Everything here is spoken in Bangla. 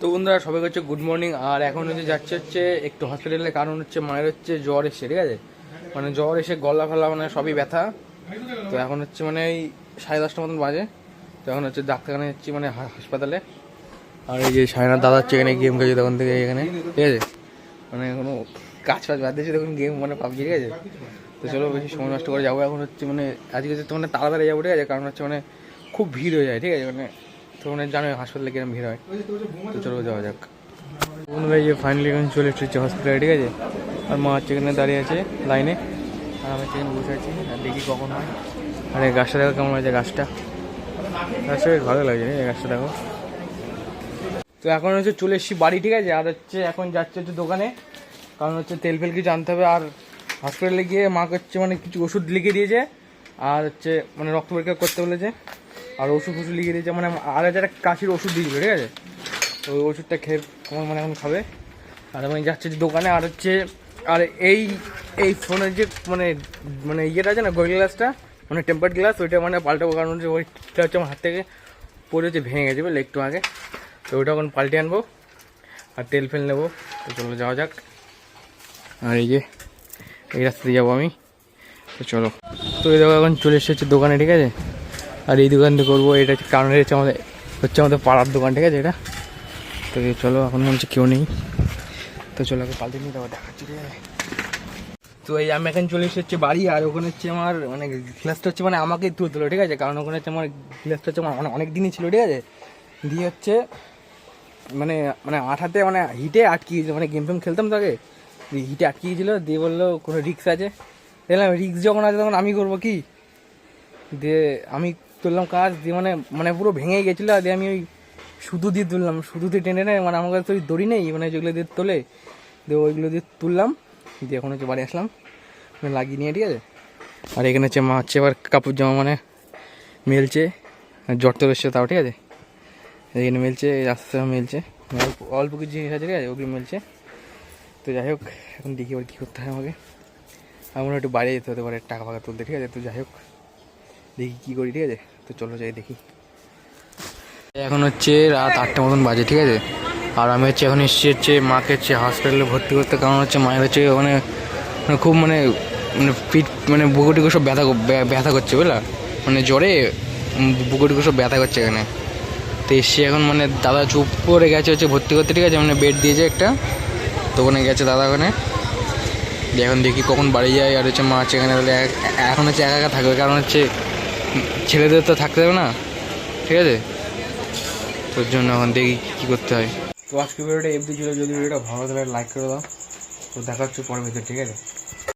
তো বন্ধুরা সবাই হচ্ছে গুড মর্নিং আর এখন হচ্ছে যাচ্ছে হচ্ছে একটু হসপিটালে কারণ হচ্ছে মায়ের হচ্ছে জ্বর এসে ঠিক আছে? মানে জ্বর এসে গলা ফলা মানে সবই ব্যথা। তো এখন হচ্ছে মানে এই সাড়ে দশটা মতন বাজে। তো এখন হচ্ছে ডাক্তারখানে যাচ্ছি মানে হাসপাতালে। আর এই যে সায়নার দাদা হচ্ছে এখানে গেম খেলছে তখন থেকে এখানে, ঠিক আছে? মানে কোনো কাজ ফাজ বাদ দিয়েছে তখন গেম মানে পাবজি, ঠিক আছে? তো চলো বেশি সময় নষ্ট করে যাব। এখন হচ্ছে মানে আজকে হচ্ছে মানে তাড়াতাড়ি যাব, ঠিক আছে? কারণ হচ্ছে মানে খুব ভিড় হয়ে যায়, ঠিক আছে? মানে তো মানে জানো হাসপাতালে কীরকম ভিড় হয়? তো চলো যাওয়া যাক। বন্ধুরা যে ফাইনালি এখন চলে এসেছে হসপিটালে ঠিক আছে? আর মা হচ্ছে এখানে দাঁড়িয়ে আছে লাইনে আর আমি এখানে বসে আছি। আর দেখি কখন হয়। আর এই গাছটা দেখো কেমন আছে গাছটা। গাছটা বেশ ভালো লাগছে এই গাছটা দেখো। তো এখন হচ্ছে চলে এসেছি বাড়ি ঠিক আছে? আর হচ্ছে এখন যাচ্ছে হচ্ছে দোকানে। কারণ হচ্ছে তেল ফেল কিছু আনতে হবে। আর হসপিটালে গিয়ে মাকে হচ্ছে মানে কিছু ওষুধ লিখে দিয়েছে। আর হচ্ছে মানে রক্ত পরীক্ষা করতে বলেছে। আর ওষুধ ফষুধ লিখে দিয়েছে মানে আর একটা কাশির ওষুধ দিয়েছিল, ঠিক আছে? ওই ওষুধটা খেয়ে তোমার মানে এখন খাবে। আর আমি যাচ্ছে যে দোকানে, আর হচ্ছে, আর এই এই ফোনের যে মানে মানে ইয়েটা আছে না গোল গ্লাসটা মানে টেম্পার্ড গ্লাস ওইটা মানে পাল্টাবো, কারণ হচ্ছে ওইটা হচ্ছে আমার হাত থেকে পড়ে হচ্ছে, ভেঙে গেছে বলে একটু আগে। তো ওইটা এখন পাল্টে আনব, আর তেল ফেল নেব। তো চলো, যাওয়া যাক। আর এই যে, এই রাস্তা দিয়ে যাব আমি। তো চলো। তো এই দেখো, এখন চলে এসেছে দোকানে, ঠিক আছে? আর এই দোকান থেকে করব, এটা হচ্ছে কারণ এটা হচ্ছে আমাদের হচ্ছে আমাদের পাড়ার দোকান, ঠিক আছে এটা? তো চলো, এখন মনে হচ্ছে কেউ নেই। তো চলো আগে পাল্টে নিয়ে তারপর দেখাচ্ছি, ঠিক আছে? তো এই আমি এখন চলে এসেছি বাড়ি, আর ওখানে হচ্ছে আমার মানে গ্লাসটা হচ্ছে মানে আমাকেই তুলতে হলো ঠিক আছে? কারণ ওখানে হচ্ছে আমার গ্লাসটা হচ্ছে আমার অনেক- দিনই ছিল, ঠিক আছে? দিয়ে হচ্ছে মানে মানে আঠাতে মানে হিটে আটকে গেছিল মানে গেম ফেম খেলতাম তো আগে। দিয়ে হিটে গেছিল দিয়ে বলল, কোনো রিক্স আছে? দেখলাম রিক্স যখন আছে তখন আমি করব কি? দিয়ে আমি তুললাম কাজ দিয়ে মানে মানে পুরো ভেঙে গেছিল দিয়ে আমি ওই সুতো দিয়ে তুললাম। সুতো দিয়ে টেনে টেনে মানে আমার কাছে তো ওই দড়ি নেই মানে যেগুলো দিয়ে তোলে, দিয়ে ওইগুলো দিয়ে তুললাম, দিয়ে এখন হচ্ছে বাড়ি আসলাম। লাগিয়ে নিয়ে, ঠিক আছে? আর এখানে হচ্ছে মা হচ্ছে, এবার কাপড় জামা মানে মেলছে জ্বর তো এসছে তাও, ঠিক আছে? এখানে মেলছে, এই রাস্তা মেলছে, অল্প অল্প কিছু জিনিস আছে, ঠিক আছে? ওগুলো মেলছে। তো যাই হোক, এখন দেখি এবার কী করতে হয় আমাকে। আমার একটু বাইরে যেতে হতে পারে, টাকা ফাকা তুলতে, ঠিক আছে? তো যাই হোক। দেখি কী করি, ঠিক আছে? তো চলো যাই দেখি। এখন হচ্ছে রাত আটটা মতন বাজে, ঠিক আছে? আর আমি হচ্ছে এখন এসেছি হচ্ছে মাকে হচ্ছে হসপিটালে ভর্তি করতে, কারণ হচ্ছে মায়ের হচ্ছে ওখানে মানে খুব মানে মানে পিঠ মানে বুকুটিকু সব ব্যথা ব্যথা করছে, বুঝলা? মানে জ্বরে বুকুটিকু সব ব্যথা করছে এখানে। তো এসে এখন মানে দাদা চুপ করে গেছে হচ্ছে ভর্তি করতে, ঠিক আছে? মানে বেড দিয়েছে একটা, তো ওখানে গেছে দাদা ওখানে। এখন দেখি কখন বাড়ি যায়, আর হচ্ছে মা হচ্ছে এখানে এখন হচ্ছে একা একা থাকবে, কারণ হচ্ছে ছেলেদের তো থাকতে হবে না। ঠিক আছে? তোর জন্য এখন দেখি কী করতে হয়। তো আজকে ভিডিওটা এফডি ছিল। যদি ভিডিওটা ভালো লাগে লাইক করে দাও। তো দেখা হচ্ছে পরের ভিতরে ঠিক আছে?